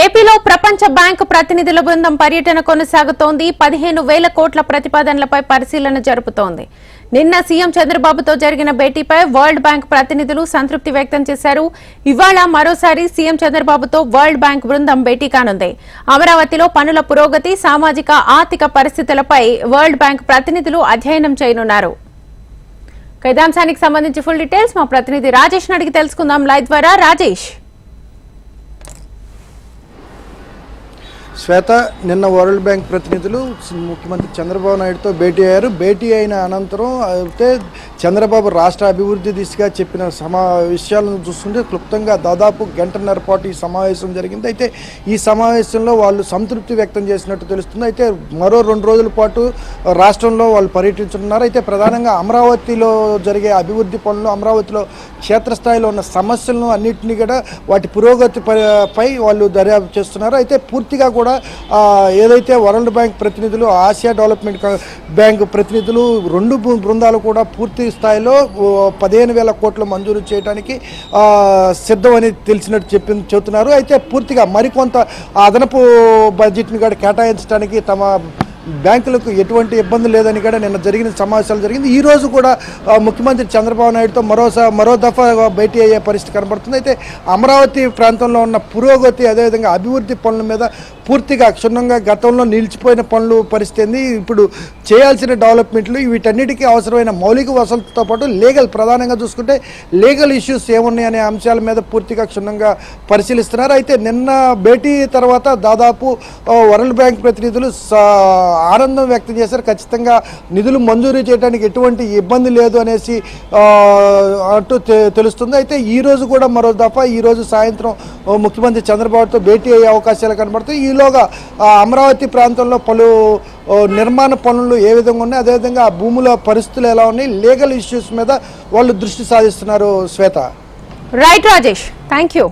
ఏపీలో ప్రపంచ బ్యాంకు ప్రతినిధుల బృందం పర్యటన కొనసాగుతోంది. పదిహేను వేల కోట్ల ప్రతిపాదనలపై పరిశీలన జరుపుతోంది. నిన్న సీఎం చంద్రబాబుతో జరిగిన భేటీపై వరల్డ్ బ్యాంక్ ప్రతినిధులు సంతృప్తి వ్యక్తం చేశారు. ఇవాళ మరోసారి సీఎం చంద్రబాబుతో వరల్డ్ బ్యాంక్ బృందం భేటీ కానుంది. అమరావతిలో పనుల పురోగతి సామాజిక ఆర్థిక పరిస్థితులపై వరల్డ్ బ్యాంక్ ప్రతినిధులు అధ్యయనం చేయనున్నారు. కైదాంశానికి సంబంధించి ఫుల్ డీటెయిల్స్ మా ప్రతినిధి రాజేష్ అడిగి తెలుసుకుందాం. లైవ్ ద్వారా రాజేష్. శ్వేత నిన్న వరల్డ్ బ్యాంక్ ప్రతినిధులు ముఖ్యమంత్రి చంద్రబాబు నాయుడుతో భేటీ అయ్యారు. భేటీ అయిన అనంతరం అయితే చంద్రబాబు రాష్ట్ర అభివృద్ధి దిశగా చెప్పిన సమా విషయాలను చూస్తుంటే క్లుప్తంగా దాదాపు గంటన్నర పాటు ఈ సమావేశం జరిగింది. అయితే ఈ సమావేశంలో వాళ్ళు సంతృప్తి వ్యక్తం చేసినట్టు తెలుస్తుంది. అయితే మరో రెండు రోజుల పాటు రాష్ట్రంలో వాళ్ళు పర్యటించనున్నారు. అయితే ప్రధానంగా అమరావతిలో జరిగే అభివృద్ధి పనులు అమరావతిలో క్షేత్రస్థాయిలో ఉన్న సమస్యలను అన్నింటినీ కూడా వాటి పురోగతి పై వాళ్ళు దర్యాప్తు చేస్తున్నారు. అయితే పూర్తిగా కూడా కూడా ఏదైతే వరల్డ్ బ్యాంక్ ప్రతినిధులు ఆసియా డెవలప్మెంట్ బ్యాంక్ ప్రతినిధులు రెండు బృందాలు కూడా పూర్తి స్థాయిలో పదిహేను వేల కోట్లు మంజూరు చేయడానికి సిద్ధం అని తెలిసినట్టు చెప్పి చెబుతున్నారు. అయితే పూర్తిగా మరికొంత అదనపు బడ్జెట్ని కూడా కేటాయించడానికి తమ బ్యాంకులకు ఎటువంటి ఇబ్బంది లేదని కూడా నిన్న జరిగిన సమావేశాలు జరిగింది. ఈ రోజు కూడా ముఖ్యమంత్రి చంద్రబాబు నాయుడుతో మరోసా మరో దఫా భేటీ అయ్యే పరిస్థితి కనబడుతుంది. అయితే అమరావతి ప్రాంతంలో ఉన్న పురోగతి అదేవిధంగా అభివృద్ధి పనుల మీద పూర్తిగా క్షుణ్ణంగా గతంలో నిలిచిపోయిన పనులు పరిస్థితి ఇప్పుడు చేయాల్సిన డెవలప్మెంట్లు వీటన్నిటికీ అవసరమైన మౌలిక వసతులతో పాటు లీగల్ ప్రధానంగా చూసుకుంటే లీగల్ ఇష్యూస్ ఏమున్నాయనే అంశాల మీద పూర్తిగా క్షుణ్ణంగా పరిశీలిస్తున్నారు. అయితే నిన్న భేటీ తర్వాత దాదాపు వరల్డ్ బ్యాంక్ ప్రతినిధులు సా- ఆనందం వ్యక్తం చేశారు. ఖచ్చితంగా నిధులు మంజూరు చేయడానికి ఎటువంటి ఇబ్బంది లేదు అనేసి అంటూ తె- తెలుస్తుంది. అయితే ఈరోజు కూడా మరో దఫా ఈ రోజు సాయంత్రం ముఖ్యమంత్రి చంద్రబాబుతో భేటీ అయ్యే అవకాశాలు కనబడతాయి. ఈలోగా అమరావతి ప్రాంతంలో పలు నిర్మాణ పనులు ఏ విధంగా ఉన్నాయి? అదేవిధంగా ఆ భూముల పరిస్థితులు ఎలా ఉన్నాయి? లీగల్ ఇష్యూస్ మీద వాళ్ళు దృష్టి సాధిస్తున్నారు Shweta. Right Rajesh thank you